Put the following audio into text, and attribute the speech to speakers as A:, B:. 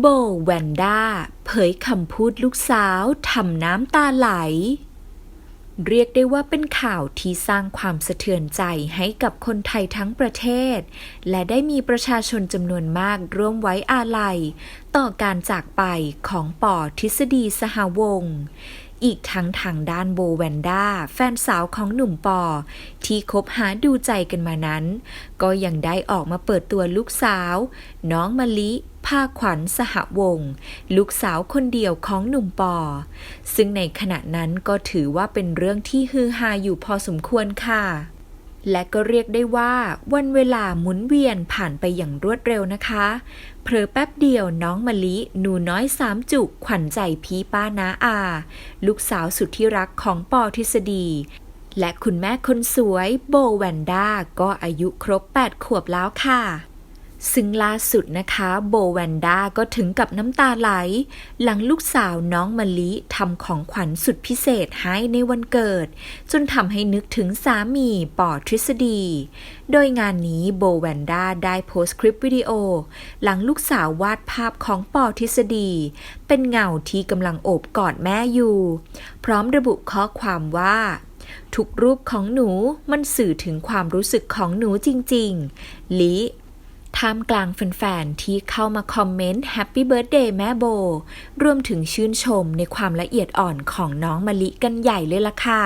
A: โบแวนด้าเผยคำพูดลูกสาวทำน้ำตาไหล เรียกได้ว่าเป็นข่าวที่สร้างความสะเทือนใจให้กับคนไทยทั้งประเทศ และได้มีประชาชนจำนวนมากร่วมไว้อาลัย ต่อการจากไปของปอทฤษฎีสหวงศ์อีกทั้งทางด้านโบแวนด้าแฟนสาวของหนุ่มปอ ที่คบหาดูใจกันมานั้น ก็ยังได้ออกมาเปิดตัวลูกสาว น้องมะลิาขวัญสหวงศ์ลูกสาวคนเดียวของหนุ่มปอ ซึ่งในขณะนั้นก็ถือว่าเป็นเรื่องที่ฮือฮาอยู่พอสมควรค่ะ และก็เรียกได้ว่าวันเวลาหมุนเวียนผ่านไปอย่างรวดเร็วนะคะ เพลอแป๊บเดียวน้องมะลิหนูน้อยสามจุกขวัญใจพี่ป้านาอา ลูกสาวสุดที่รักของปอทฤษฎีและคุณแม่คนสวยโบแวนด้าก็อายุครบ 8 ขวบแล้วค่ะ ซึ่งล่าสุดนะคะโบแวนด้าก็ถึงกับน้ำตาไหล หลังลูกสาวน้องมะลิทำของขวัญสุดพิเศษให้ในวันเกิด จนทำให้นึกถึงสามีปอทฤษฎี โดยงานนี้โบแวนด้าได้โพสต์คลิปวิดีโอ หลังลูกสาววาดภาพของปอทฤษฎี เป็นเงาที่กำลังโอบกอดแม่อยู่ พร้อมระบุข้อความว่าทุกรูปของหนูมันสื่อถึงความรู้สึกของหนูจริงๆ ลิ ท่ามกลางแฟนๆ ที่เข้ามาคอมเมนต์แฮปปี้เบิร์ดเดย์แม่โบ รวมถึงชื่นชมในความละเอียดอ่อนของน้องมะลิกันใหญ่เลยล่ะค่ะ